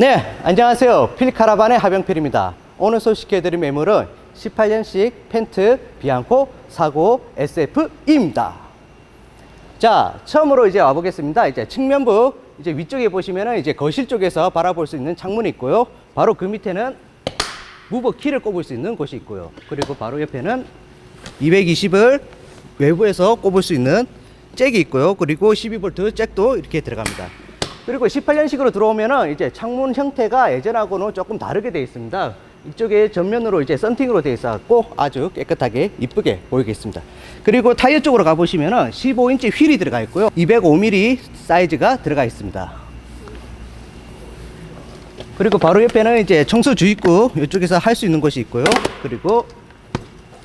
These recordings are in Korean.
네, 안녕하세요. 필카라반의 하병필입니다. 오늘 소식해드릴 매물은 18년식 펜트 비앙코 49 SF입니다. 자, 처음으로 이제 와보겠습니다. 이제 측면부, 이제 위쪽에 보시면은 이제 거실 쪽에서 바라볼 수 있는 창문이 있고요. 바로 그 밑에는 무버 키를 꼽을 수 있는 곳이 있고요. 그리고 바로 옆에는 220을 외부에서 꼽을 수 있는 잭이 있고요. 그리고 12V 잭도 이렇게 들어갑니다. 그리고 18년식으로 들어오면은 이제 창문 형태가 예전하고는 조금 다르게 되어 있습니다. 이쪽에 전면으로 이제 썬팅으로 되어 있어갖고 아주 깨끗하게 이쁘게 보이겠습니다. 그리고 타이어 쪽으로 가보시면은 15인치 휠이 들어가 있고요. 205mm 사이즈가 들어가 있습니다. 그리고 바로 옆에는 이제 청소 주입구 이쪽에서 할 수 있는 곳이 있고요. 그리고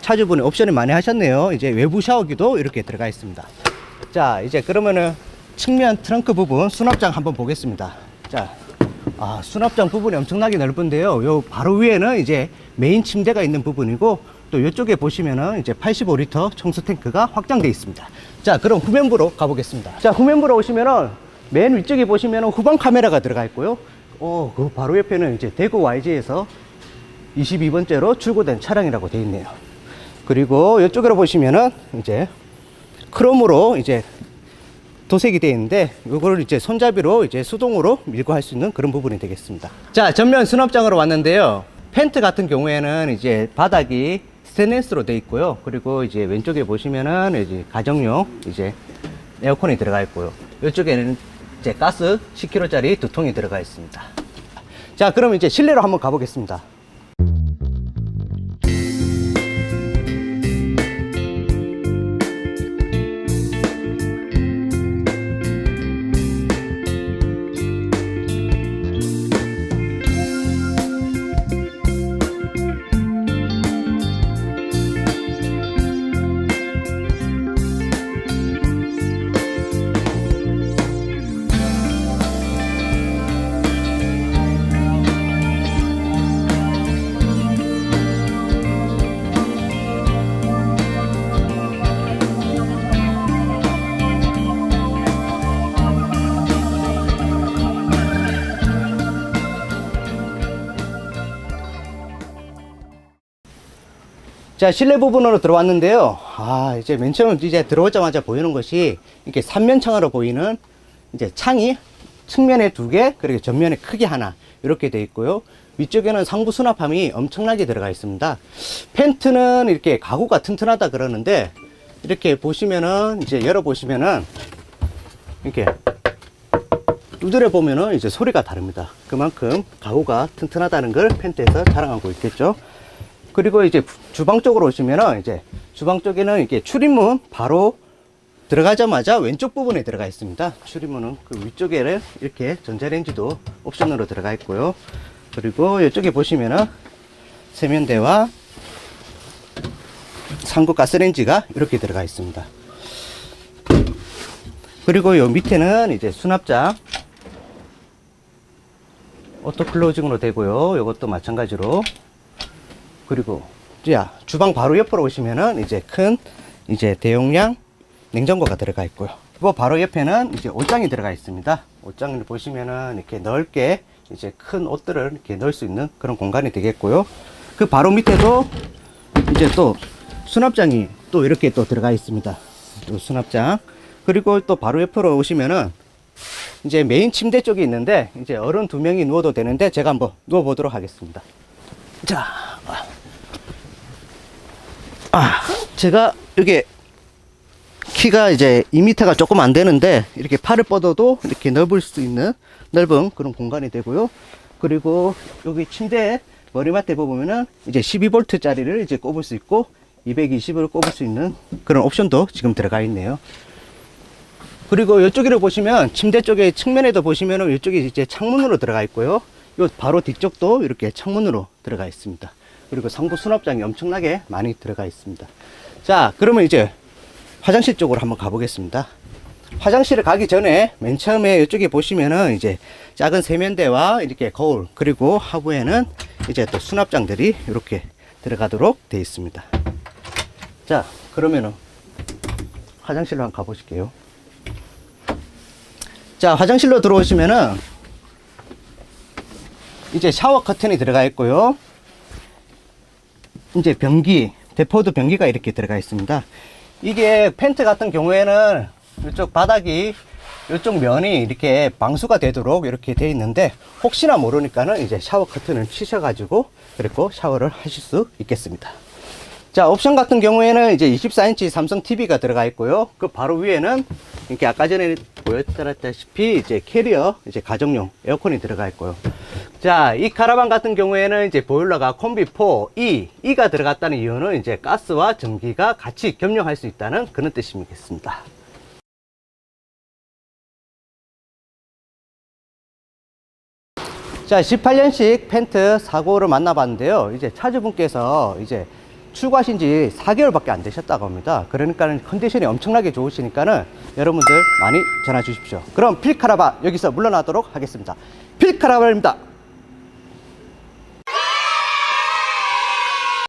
차주분이 옵션을 많이 하셨네요. 이제 외부 샤워기도 이렇게 들어가 있습니다. 자, 이제 그러면은 측면 트렁크 부분 수납장 한번 보겠습니다. 자, 아, 수납장 부분이 엄청나게 넓은데요. 요 바로 위에는 이제 메인 침대가 있는 부분이고 또 이쪽에 보시면은 이제 85리터 청소 탱크가 확장되어 있습니다. 자, 그럼 후면부로 가보겠습니다. 자, 후면부로 오시면은 맨 위쪽에 보시면은 후방 카메라가 들어가 있고요. 어, 그 바로 옆에는 이제 대구 YG에서 22번째로 출고된 차량이라고 되어 있네요. 그리고 이쪽으로 보시면은 이제 크롬으로 이제 도색이 되어 있는데 이거를 이제 손잡이로 이제 수동으로 밀고 할 수 있는 그런 부분이 되겠습니다. 자, 전면 수납장으로 왔는데요. 펜트 같은 경우에는 이제 바닥이 스테인리스로 되어 있고요. 그리고 이제 왼쪽에 보시면은 이제 가정용 이제 에어컨이 들어가 있고요. 이쪽에는 이제 가스 10kg짜리 두 통이 들어가 있습니다. 자, 그럼 이제 실내로 한번 가보겠습니다. 자, 실내 부분으로 들어왔는데요. 아, 이제 맨 처음 이제 들어오자마자 보이는 것이 이렇게 삼면창으로 보이는 이제 창이 측면에 두 개, 그리고 전면에 크게 하나, 이렇게 돼 있고요. 위쪽에는 상부 수납함이 엄청나게 들어가 있습니다. 펜트는 이렇게 가구가 튼튼하다 그러는데, 이렇게 보시면은, 이제 열어 보시면은, 이렇게 두드려 보면은 이제 소리가 다릅니다. 그만큼 가구가 튼튼하다는 걸 펜트에서 자랑하고 있겠죠. 그리고 이제 주방 쪽으로 오시면은 이제 주방 쪽에는 이렇게 출입문 바로 들어가자마자 왼쪽 부분에 들어가 있습니다. 출입문은 그 위쪽에는 이렇게 전자레인지도 옵션으로 들어가 있고요. 그리고 이쪽에 보시면은 세면대와 상구 가스레인지가 이렇게 들어가 있습니다. 그리고 요 밑에는 이제 수납장 오토 클로징으로 되고요. 이것도 마찬가지로 그리고 자 주방 바로 옆으로 오시면은 이제 큰 이제 대용량 냉장고가 들어가 있고요. 그리고 바로 옆에는 이제 옷장이 들어가 있습니다. 옷장을 보시면은 이렇게 넓게 이제 큰 옷들을 이렇게 넣을 수 있는 그런 공간이 되겠고요. 그 바로 밑에도 이제 또 수납장이 또 이렇게 또 들어가 있습니다. 또 수납장. 그리고 또 바로 옆으로 오시면은 이제 메인 침대 쪽이 있는데 이제 어른 두 명이 누워도 되는데 제가 한번 누워 보도록 하겠습니다. 자, 아, 제가 이게 키가 이제 2m가 조금 안 되는데 이렇게 팔을 뻗어도 이렇게 넓을 수 있는 넓은 그런 공간이 되고요. 그리고 여기 침대 머리맡에 보면은 이제 12V 짜리를 이제 꼽을 수 있고 220을 꼽을 수 있는 그런 옵션도 지금 들어가 있네요. 그리고 이쪽으로 보시면 침대 쪽에 측면에도 보시면은 이쪽이 이제 창문으로 들어가 있고요. 요 바로 뒤쪽도 이렇게 창문으로 들어가 있습니다. 그리고 상부 수납장이 엄청나게 많이 들어가 있습니다. 자, 그러면 이제 화장실 쪽으로 한번 가보겠습니다. 화장실을 가기 전에 맨 처음에 이쪽에 보시면은 이제 작은 세면대와 이렇게 거울 그리고 하부에는 이제 또 수납장들이 이렇게 들어가도록 되어 있습니다. 자, 그러면은 화장실로 한번 가보실게요. 자, 화장실로 들어오시면은 이제 샤워 커튼이 들어가 있고요. 이제 변기, 데포드 변기가 이렇게 들어가 있습니다. 이게 펜트 같은 경우에는 이쪽 바닥이 이쪽 면이 이렇게 방수가 되도록 이렇게 되어 있는데 혹시나 모르니까는 이제 샤워 커튼을 치셔가지고 그리고 샤워를 하실 수 있겠습니다. 자, 옵션 같은 경우에는 이제 24인치 삼성 TV가 들어가 있고요. 그 바로 위에는 이렇게 아까 전에 보여드렸다시피 이제 캐리어, 이제 가정용 에어컨이 들어가 있고요. 자, 이 카라반 같은 경우에는 이제 보일러가 콤비 4 E, E가 들어갔다는 이유는 이제 가스와 전기가 같이 겸용할 수 있다는 그런 뜻이겠습니다. 자, 18년식 펜트 사고를 만나봤는데요. 이제 차주분께서 이제 출고하신 지 4개월밖에 안 되셨다고 합니다. 그러니까는 컨디션이 엄청나게 좋으시니까는 여러분들 많이 전화 주십시오. 그럼 필카라바 여기서 물러나도록 하겠습니다. 필카라바입니다.